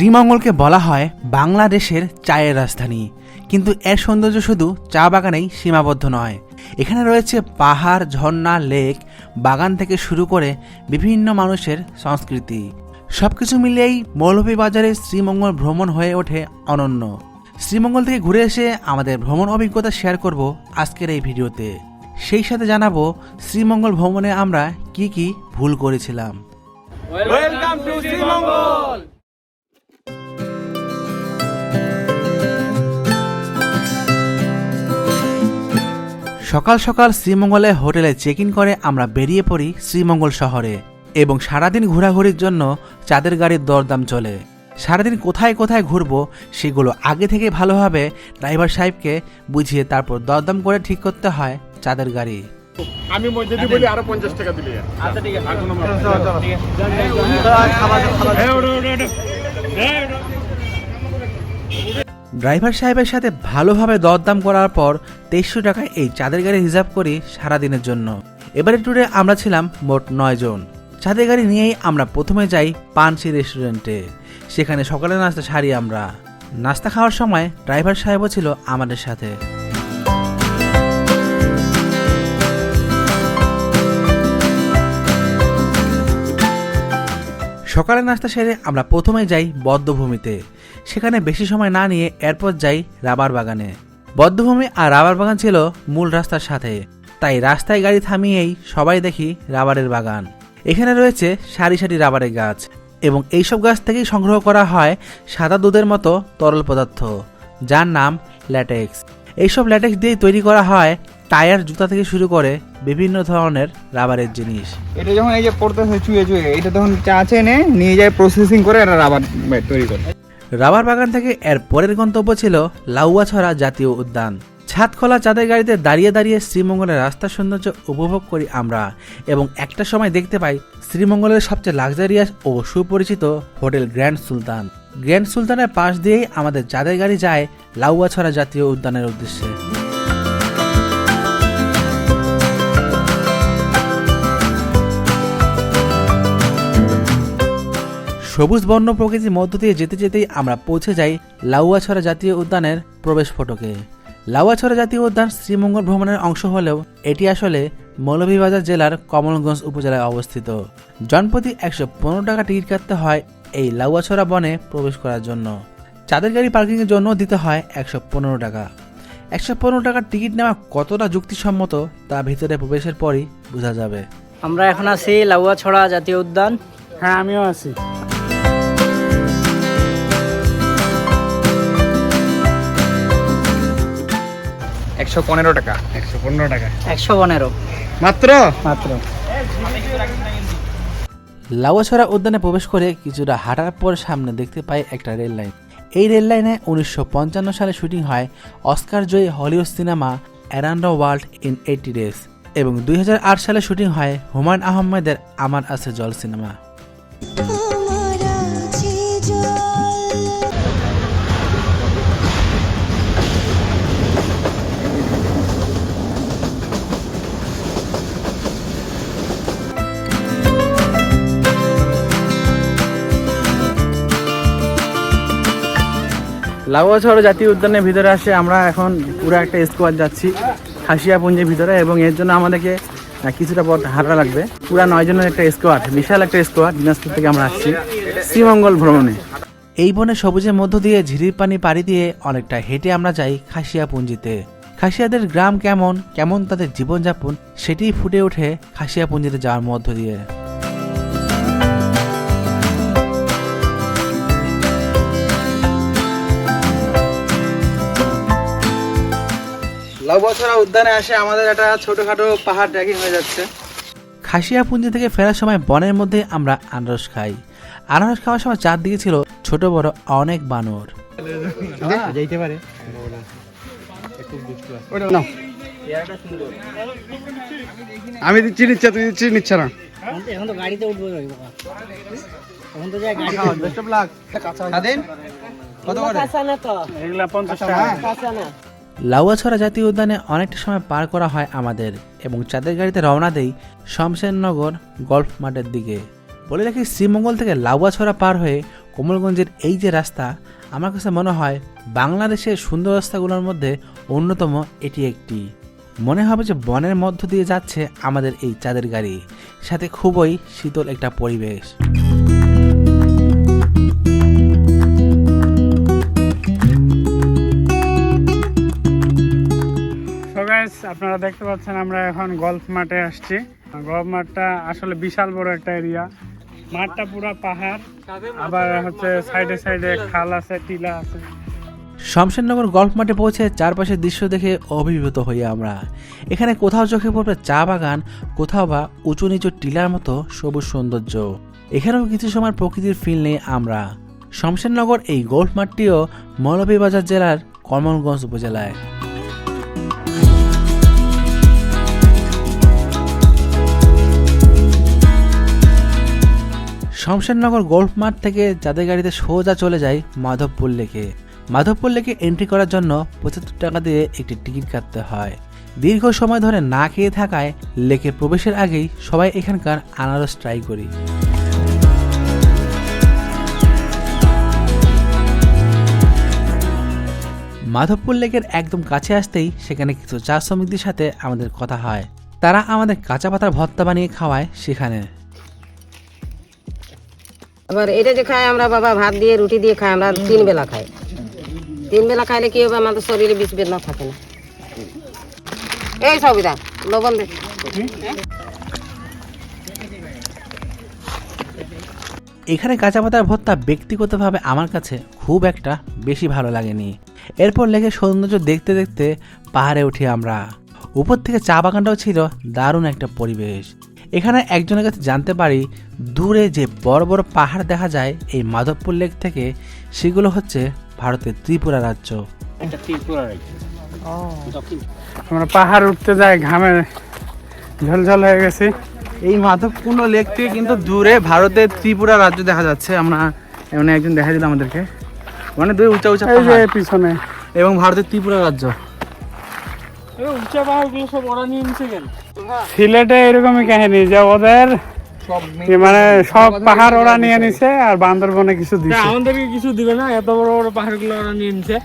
শ্রীমঙ্গলকে বলা হয় বাংলাদেশের চায়ের রাজধানী। কিন্তু এর সৌন্দর্য শুধু চা বাগানেই সীমাবদ্ধ নয়। এখানে রয়েছে পাহাড়, ঝর্ণা, লেক, বাগান থেকে শুরু করে বিভিন্ন মানুষের সংস্কৃতি। সব কিছু মিলিয়েই মৌলভীবাজারে শ্রীমঙ্গল ভ্রমণ হয়ে ওঠে অনন্য। শ্রীমঙ্গল থেকে ঘুরে এসে আমাদের ভ্রমণ অভিজ্ঞতা শেয়ার করব আজকের এই ভিডিওতে। সেই সাথে জানাব শ্রীমঙ্গল ভ্রমণে আমরা কি কি ভুল করেছিলাম। Welcome to Sreemangal! সকাল সকাল শ্রীমঙ্গলে হোটেলে চেক ইন করে আমরা বেরিয়ে পড়ি শ্রীমঙ্গল শহরে এবং সারাদিন ঘোরাঘুরির জন্য চাঁদের গাড়ির দরদাম চলে। সারাদিন কোথায় কোথায় ঘুরবো সেগুলো আগে থেকে ভালোভাবে ড্রাইভার সাহেবকে বুঝিয়ে তারপর দরদাম করে ঠিক করতে হয় চাঁদের গাড়ি। আমি যদি বলি আরও পঞ্চাশ টাকা দিলে। আচ্ছা ঠিক আছে। আর কোনো ঠিক ড্রাইভার সাহেবের সাথে ভালোভাবে দরদাম করার পর তেইশশো টাকায় এই চাঁদের গাড়ি রিজার্ভ করি সারাদিনের জন্য। এবারে ট্যুরে আমরা ছিলাম মোট নয় জন। চাঁদের গাড়ি নিয়েই আমরা প্রথমে যাই পানসি রেস্টুরেন্টে। সেখানে সকালে নাস্তা সারি আমরা। নাস্তা খাওয়ার সময় ড্রাইভার সাহেবও ছিল আমাদের সাথে। সকালে নাস্তা সেরে আমরা প্রথমে যাই বদ্ধভূমিতে। সেখানে বেশি সময় না নিয়ে এরপর যাই রাবার বাগানে। বদ্ধভূমি আর রাবার বাগান ছিল মূল রাস্তার সাথে। তাই রাস্তায় গাড়ি থামিয়েই সবাই দেখি রাবারের বাগান। এখানে রয়েছে সারি সারি রাবারের গাছ এবং এইসব গাছ থেকেই সংগ্রহ করা হয় সাদা দুধের মতো তরল পদার্থ, যার নাম ল্যাটেক্স। এইসব ল্যাটেক্স দিয়েই তৈরি করা হয় টায়ার জুতা থেকে শুরু করে বিভিন্ন ধরনের রাবারের জিনিস। এটা যখন এই যে পড়তেছে চুয়ে চুয়ে, এটা তখন চা চেনে নিয়ে যায় প্রসেসিং করে রাবার তৈরি করে। রাবার বাগান থেকে এর পরের গন্তব্য ছিল লাউয়াছড়া জাতীয় উদ্যান। ছাদ খোলা চাঁদের গাড়িতে দাঁড়িয়ে দাঁড়িয়ে শ্রীমঙ্গলের রাস্তা সৌন্দর্য উপভোগ করি আমরা এবং একটা সময় দেখতে পাই শ্রীমঙ্গলের সবচেয়ে লাক্সারিয়াস ও সুপরিচিত হোটেল গ্র্যান্ড সুলতান। গ্র্যান্ড সুলতানের পাশ দিয়েই আমাদের চাঁদের গাড়ি যায় লাউয়াছড়া জাতীয় উদ্যানের উদ্দেশ্যে। সবুজ বর্ণ প্রকৃতির মধ্য দিয়ে যেতে যেতেই আমরা পৌঁছে যাই লাউয়াছড়া জাতীয় উদ্যানের প্রবেশ ফটকে। লাউয়াছড়া জাতীয় উদ্যান শ্রীমঙ্গল ভ্রমণের অংশ হলেও এটি আসলে মৌলভীবাজার জেলার কমলগঞ্জ উপজেলায় অবস্থিত। জনপ্রতি একশো পনেরো টাকা টিকিট কাটতে হয় এই লাউয়াছড়া বনে প্রবেশ করার জন্য। চাঁদের গাড়ি পার্কিংয়ের জন্য দিতে হয় একশো পনেরো টাকা। একশো পনেরো টাকার টিকিট নেওয়া কতটা যুক্তিসম্মত তা ভিতরে প্রবেশের পরই বোঝা যাবে। আমরা এখন আছি লাউয়াছড়া জাতীয় উদ্যান। হ্যাঁ আমিও আছি। একশো পনেরো টাকা। একশো পনেরো টাকা। একশো পনেরো। মাত্র? মাত্র। লাউয়াছড়া উদ্যানে প্রবেশ করে কিছুটা হাঁটার পর সামনে দেখতে পাই একটা রেল লাইন। এই রেল লাইনে উনিশশো পঞ্চান্ন সালে শুটিং হয় Oscar Joyee Hollywood cinema around the world in eighty days এবং দুই হাজার আট সালে শুটিং হয় হুমায়ুন আহমেদের আমার আছে জল সিনেমা। লাউয়াছড়া জাতীয় উদ্যানের ভিতরে আসে আমরা এখন পুরো একটা স্কোয়াড যাচ্ছি, খাসিয়াপুঞ্জের ভিতরে এবং এর জন্য আমাদেরকে কিছুটা পথ হাঁটা লাগবে। পুরা নয় জনের একটা স্কোয়াড বিশাল একটা স্কোয়াড দিনাজপুর থেকে আমরা আসছি শ্রীমঙ্গল ভ্রমণে। এই বনে সবুজের মধ্য দিয়ে ঝিরির পানি পাড়ি দিয়ে অনেকটা হেঁটে আমরা যাই খাসিয়া পুঞ্জিতে খাসিয়াদের গ্রাম কেমন কেমন তাদের জীবনযাপন সেটিই ফুটে ওঠে খাসিয়া পুঞ্জিতে যাওয়ার মধ্য দিয়ে। লাউয়াছড়া উদ্যানে আসে আমাদের একটা ছোটখাটো পাহাড় ট্রেকিং হয়ে যাচ্ছে। খাসিয়া পুঞ্জি থেকে ফেরার সময় বনের মধ্যে আমরা আনারস খাই। আনারস খাওয়ার সময় চারদিকে ছিল ছোট বড় অনেক বানর। যাইতে পারে। আমি দিচ্ছি নিচ্ছে তুই দিচ্ছি নিচ্ছে না। এখন তো গাড়িতে উঠবো এখন তো যাই গাড়ি কত করে? এগুলা পঞ্চাশ টাকা। লাউয়াছড়া জাতীয় উদ্যানে অনেকটা সময় পার করা হয় আমাদের এবং চাঁদের গাড়িতে রওনা দেই শমশেরনগর গল্ফ মাঠের দিকে। বলে রাখি, শ্রীমঙ্গল থেকে লাউয়াছড়া পার হয়ে কোমলগঞ্জের এই যে রাস্তা, আমার কাছে মনে হয় বাংলাদেশের সুন্দর রাস্তাগুলোর মধ্যে অন্যতম এটি একটি। মনে হবে যে বনের মধ্য দিয়ে যাচ্ছে আমাদের এই চাঁদের গাড়ি। সাথে খুবই শীতল একটা পরিবেশ। গাইস আপনারা দেখতে পাচ্ছেন আমরা এখন গল্ফ মাঠে আসছি। গল্ফ মাঠটা আসলে বিশাল বড় একটা এরিয়া মাঠটা পুরো পাহাড়, আবার হচ্ছে সাইডে সাইডে খাল আছে, টিলা আছে। শমশেরনগর গল্ফ মাঠে পৌঁছে চারপাশের দৃশ্য দেখে অভিভূত হই আমরা। এখানে কোথাও চোখে পড়বে চা বাগান, কোথাও বা উঁচু নিচু টিলার মতো সবুজ সৌন্দর্য। এখানেও কিছু সময় প্রকৃতির ফিল নেই আমরা। শমশেরনগর এই গল্ফ মাঠটিও মৌলভীবাজার জেলার কমলগঞ্জ উপজেলায়। শমশেরনগর গল্ফ মাঠ থেকে যাদের গাড়িতে সোজা চলে যায় মাধবপুর লেকে। মাধবপুর লেকে এন্ট্রি করার জন্য পঁচাত্তর টাকা দিয়ে একটি টিকিট কাটতে হয়। দীর্ঘ সময় ধরে না খেয়ে থাকায় লেকে প্রবেশের আগেই সবাই এখানকার আনারস ট্রাই করি। মাধবপুর লেকের একদম কাছে আসতেই সেখানে কিছু চা শ্রমিকদের সাথে আমাদের কথা হয়। তারা আমাদের কাঁচা পাতার ভর্তা বানিয়ে খাওয়ায় সেখানে। আবার এটা যে খাই আমরা বাবা, ভাত দিয়ে, রুটি দিয়ে খাই আমরা তিন বেলা খাই। তিন বেলা খাইলে কি হবে? আমাদের শরীরে বিষ বেদনা থাকে না। এই সবিতা, লবণ দে। এখানে কাঁচা পাতার ভর্তা ব্যক্তিগতভাবে আমার কাছে খুব একটা বেশি ভালো লাগেনি। এরপর লেগে সৌন্দর্য দেখতে দেখতে পাহাড়ে উঠি আমরা। উপর থেকে চা বাগানটাও ছিল দারুণ একটা পরিবেশ। এখানে একজনের কাছে জানতে পারি দূরে যে বড় বড় পাহাড় দেখা যায় এই মাধবপুর লেক থেকে সেগুলো হচ্ছে ভারতের ত্রিপুরা রাজ্য। আমরা পাহাড় উঠতে যাই ঘামে ঝলঝল হয়ে গেছি। এই মাধবপূর্ণ লেক থেকে কিন্তু দূরে ভারতের ত্রিপুরা রাজ্য দেখা যাচ্ছে। আমরা এমন একজন দেখা দিল আমাদেরকে। মানে দুই উঁচা উঁচা এই যে পিছনে। এবং ভারতের ত্রিপুরা রাজ্য। সিলেটে এরকমই কাহিনী যে ওদের মানে সব পাহাড় ওরা নিয়ে নিছে আর বান্দরবনে কিছু দিছে। আমাদেরকে কিছু দিবে না এত বড় বড় পাহাড়গুলো ওরা নিয়ে নিচ্ছে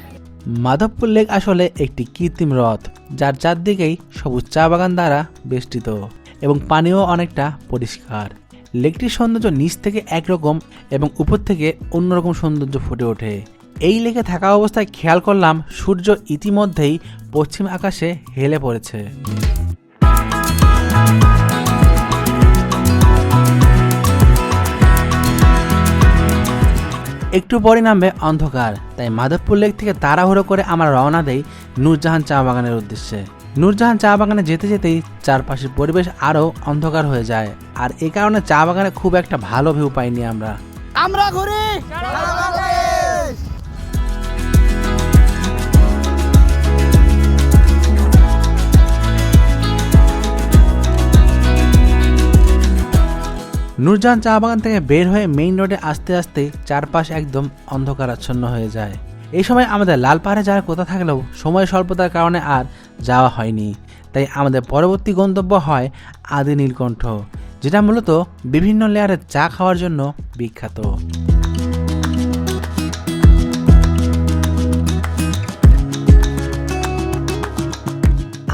মাধবপুর লেক আসলে একটি কৃত্রিম হ্রদ যার চারদিকেই সবুজ চা বাগান দ্বারা বেষ্টিত এবং পানিও অনেকটা পরিষ্কার। লেকটির সৌন্দর্য নিচ থেকে একরকম এবং উপর থেকে অন্যরকম সৌন্দর্য ফুটে ওঠে। এই লেকে থাকা অবস্থায় খেয়াল করলাম সূর্য ইতিমধ্যেই পশ্চিম আকাশে হেলে পড়েছে। একটু পরে নামবে অন্ধকার। তাই মাধবপুর লেক থেকে তাড়াহুড়ো করে আমরা রওনা দেই নূরজাহান চা বাগানের উদ্দেশ্যে। নূরজাহান চা বাগানে যেতে যেতেই চারপাশের পরিবেশ আরও অন্ধকার হয়ে যায়। আর এ কারণে চা বাগানে খুব একটা ভালো ভিউ পাইনি আমরা। নূরজাহান চা বাগান থেকে বের হয়ে মেইন রোডে আসতে আসতে চারপাশ একদম অন্ধকারাচ্ছন্ন হয়ে যায়। এই সময় আমাদের লাল পাহাড়ে যাওয়ার কথা থাকলেও সময় স্বল্পতার কারণে আর যাওয়া হয়নি। তাই আমাদের পরবর্তী গন্তব্য হয় আদি নীলকণ্ঠ, যেটা মূলত বিভিন্ন লেয়ারের চা খাওয়ার জন্য বিখ্যাত।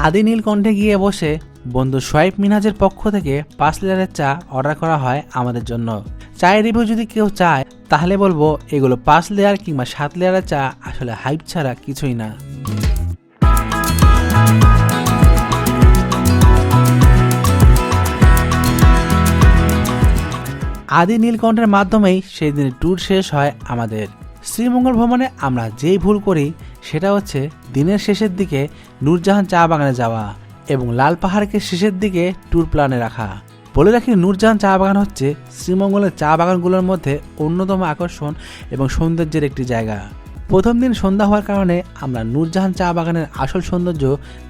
আদি নীলকণ্ঠে গিয়ে বসে বন্ধু সোয়াইব মিনাজের পক্ষ থেকে পাঁচ লিটারের চা অর্ডার করা হয় আমাদের জন্য। চায়ের রিভিউ যদি কেউ চায়, তাহলে বলব এগুলো পাঁচ লেয়ার কিংবা সাত লেয়ারের চা আসলে হাইপ ছাড়া কিছুই না। আদি নীলকণ্ঠের মাধ্যমেই সেই দিনের ট্যুর শেষ হয় আমাদের। শ্রীমঙ্গল ভ্রমণে আমরা যেই ভুল করি, সেটা হচ্ছে দিনের শেষের দিকে নূরজাহান চা বাগানে যাওয়া। এবং লাল পাহাড়কে শেষের দিকে ট্যুর প্ল্যানে রাখা। বলে রাখি, নূরজাহান চা বাগান হচ্ছে শ্রীমঙ্গলের চা বাগানগুলোর মধ্যে অন্যতম আকর্ষণ এবং সৌন্দর্যের একটি জায়গা। প্রথম দিন সন্ধ্যা হওয়ার কারণে আমরা নূরজাহান চা বাগানের আসল সৌন্দর্য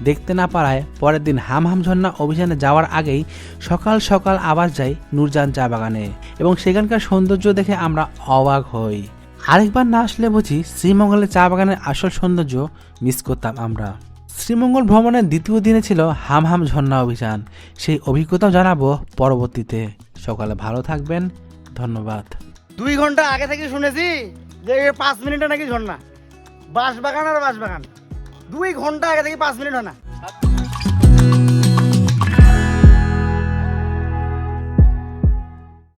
দেখতে না পারায় পরের দিন হাম হাম ঝর্ণা অভিযানে যাওয়ার আগেই সকাল সকাল আবার যাই নূরজাহান চা বাগানে এবং সেখানকার সৌন্দর্য দেখে আমরা অবাক হই। আরেকবার না আসলে বুঝি শ্রীমঙ্গলের চা বাগানের আসল সৌন্দর্য মিস করতাম আমরা। শ্রীমঙ্গল ভ্রমণের দ্বিতীয় দিনে ছিল হাম হাম ঝর্ণা অভিযান। সেই অভিজ্ঞতাও জানাব পরবর্তীতে। সকালে ভালো থাকবেন। ধন্যবাদ। দুই ঘণ্টা আগে থেকে শুনেছি যে পাঁচ মিনিটে নাকি ঝর্ণা। বাঁশ বাগান আর বাঁশ বাগান দুই ঘণ্টা আগে থেকে পাঁচ মিনিট হয় না।